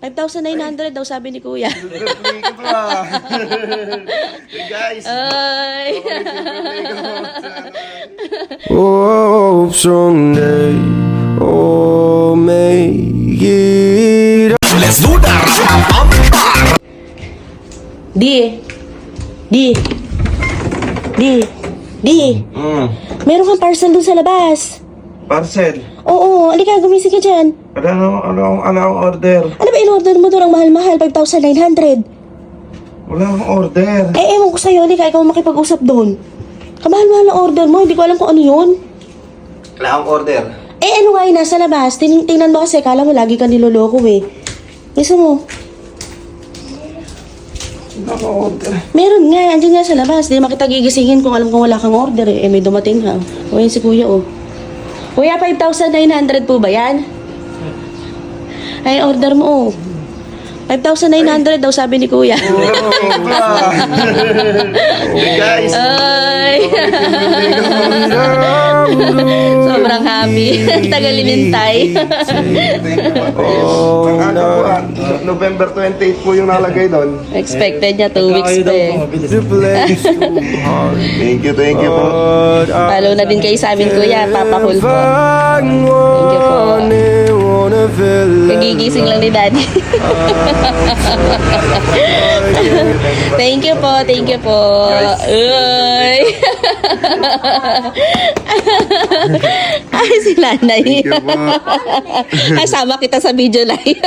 5,900 daw sabi ni Kuya. Pa. hey guys. Ay! Oh, someday, oh, make it. Let's do that. Di. Di. Di. Di. Mm. Meron kang parcel dun sa labas. Parcel. Oo, alika, gumising ka dyan. Ano, ano, ano, ano ang order? Ano in-order mo doon ang mahal-mahal? 5,900. Wala akong order. Eh, ewan ko sa'yo, alika, ikaw makipag-usap doon. Kamahal-mahal ang order mo, hindi ko alam kung ano yun. Wala akong order. Eh, ano nga yun, nasa labas. Tin tingnan mo kasi, kala mo lagi ka niloloko eh. Gusto mo? Wala akong order. Meron nga, andyan nga sa labas. Hindi makita gigisingin kung alam kong wala kang order eh. Eh, may dumating ha. O yan si kuya oh. Kuya, 5,900 po ba yan? Ay, order mo oh. 5,900 daw sabi ni kuya. Hey guys. Ay! Sobrang happy. Po. Ang ano po ah, November 28 po yung nalagay doon. Expected niya 2 weeks pa eh. The place too hard. Thank you, thank you po. But na din kayo sa amin kuya. Papahul po. Thank you po. Kagigising lang ni daddy. thank you po, thank you po. Uy! Ay, si nanay. Kasama kita sa video live.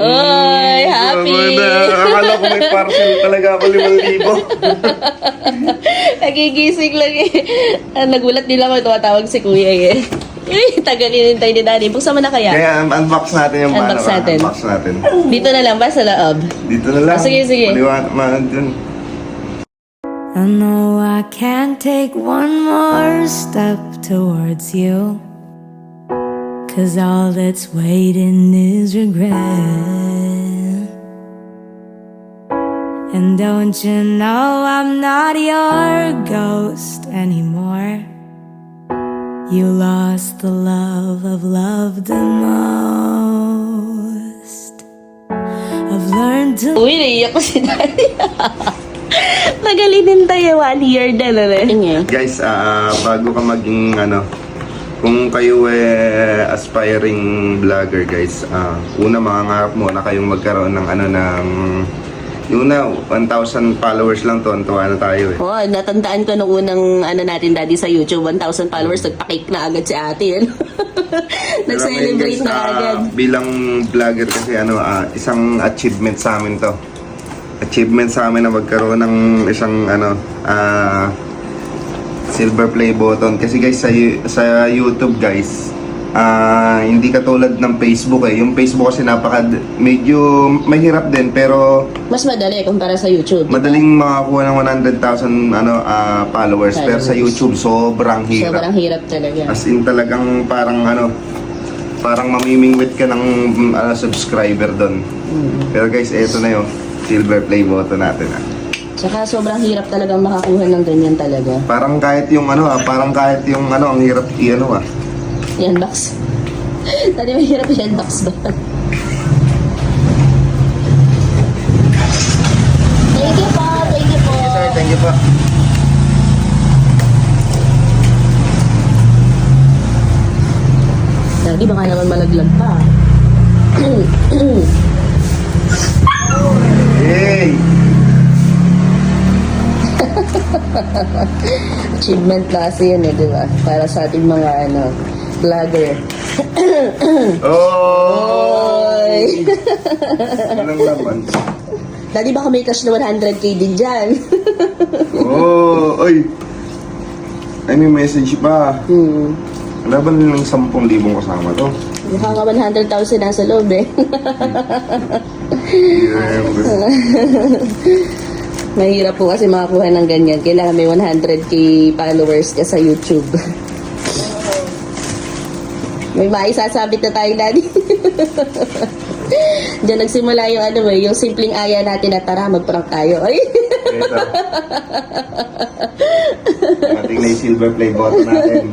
Uy, happy. Akala ko may parcel talaga ako 5,000. Nagigising lang eh. Ah, Nagulat nila ako tumatawag si kuya eh. Eh, tagal inintay ni daddy. Buksan mo na kaya. Kaya um, unbox natin yung Unbox paano, natin. Unbox natin. Dito na lang ba sa loob? Dito na lang. Ah, sige, sige. Maliwan, ma, dun. I know I can't take one more step towards you. Cause all that's waiting is regret. And don't you know I'm not your ghost anymore? You lost the love I've loved the most. I've learned to. Uy, naiiyak ko si daddy. Tagal inintay eh. One year din. Ano eh. Guys, ah, bago ka maging ano, kung kayo eh aspiring vlogger guys, ah, una mangangarap muna kayong magkaroon ng ano ng una 1,000 followers lang to, tuwa na tayo eh. Oo, oh, natandaan ko nung unang ano natin daddy sa YouTube, 1,000 followers, nagpa-cake na agad si ate. Ano? Nag-celebrate na guys, agad. ah, bilang vlogger kasi ano, ah, isang achievement sa amin to. Achievement sa amin na magkaroon ng isang ano, ah, silver play button. Kasi guys, sa, sa YouTube guys, ah, hindi katulad ng Facebook eh. Yung Facebook kasi napaka, medyo mahirap din pero Mas madali kumpara sa YouTube. madaling makakuha ng 100,000 ano, ah, followers. Pero sa Followers. YouTube, sobrang hirap. Sobrang hirap talaga. As in talagang parang ano, parang mamimingwit ka ng mm, ano, subscriber doon. Pero guys, eto na yung silver play button natin ah. Tsaka sobrang hirap talagang makakuha ng ganyan talaga. Parang kahit yung ano ah, parang kahit yung ano, ang hirap i-ano ah. Yan box. Tadi mahirap yan box ba? Thank you po, thank you po. Sir, thank you po. Daddy, baka naman malaglag pa. Hey! Achievement kasi yun eh, di ba? Para sa ating mga ano, vlogger. Oh! Oy! Anong laban? Daddy, baka may cash na 100k din dyan. Oh! Oy! Ay, may message pa. hmm. Wala ba nilang 10,000 kasama to? Mukhang ka 100,000 nasa loob eh. Yeah, Mahirap po kasi makakuha ng ganyan. Kailangan may 100k followers ka sa YouTube. May maisasabit na tayo, Daddy. Diyan nagsimula yung ano eh, yung simpleng aya natin na tara, magprank tayo. Ay, Ito. Ating na yung silver play button natin.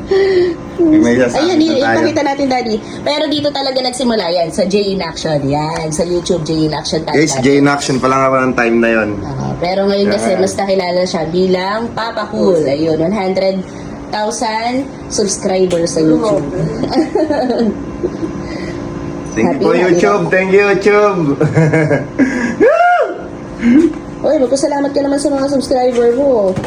May Ayun, na tayo. ipakita natin, Daddy. Pero dito talaga nagsimula yan, sa J in Action. Yan, sa YouTube, J in Action. tayo Guys. J in action pa lang ako ng time na yon. Ah, pero ngayon kasi mas nakilala siya bilang Papa Cool. Ayun, 100,000 subscribers sa YouTube. Thank you Happy po na, YouTube. Thank you YouTube. Uy, magpasalamat ka naman sa mga subscriber mo.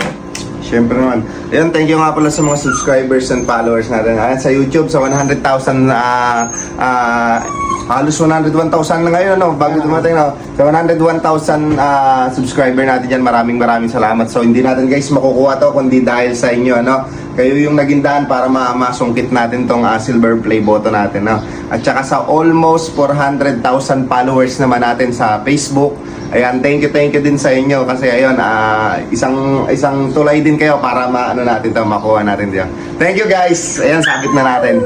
Siyempre naman. Ayun, thank you nga pala sa mga subscribers and followers natin. Ayan, sa YouTube, sa 100,000 ah ah, halos 101,000 na ngayon, no? Bago dumating, no? Sa 101,000 ah, subscriber natin dyan, maraming maraming salamat. So, hindi natin guys makukuha to kundi dahil sa inyo, no? Kayo yung naging daan para ma masungkit natin tong ah, silver play button natin, no? At saka sa almost 400,000 followers naman natin sa Facebook, Ayan, thank you, thank you din sa inyo kasi ayun, ah, isang isang tulay din kayo para maano natin 'to, makuha natin 'to. Thank you guys. Ayan, sabit na natin.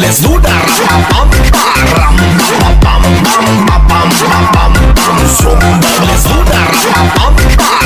let's do that Bam, bam, bam, bam, bam, bam, bam, bam, bam, bam,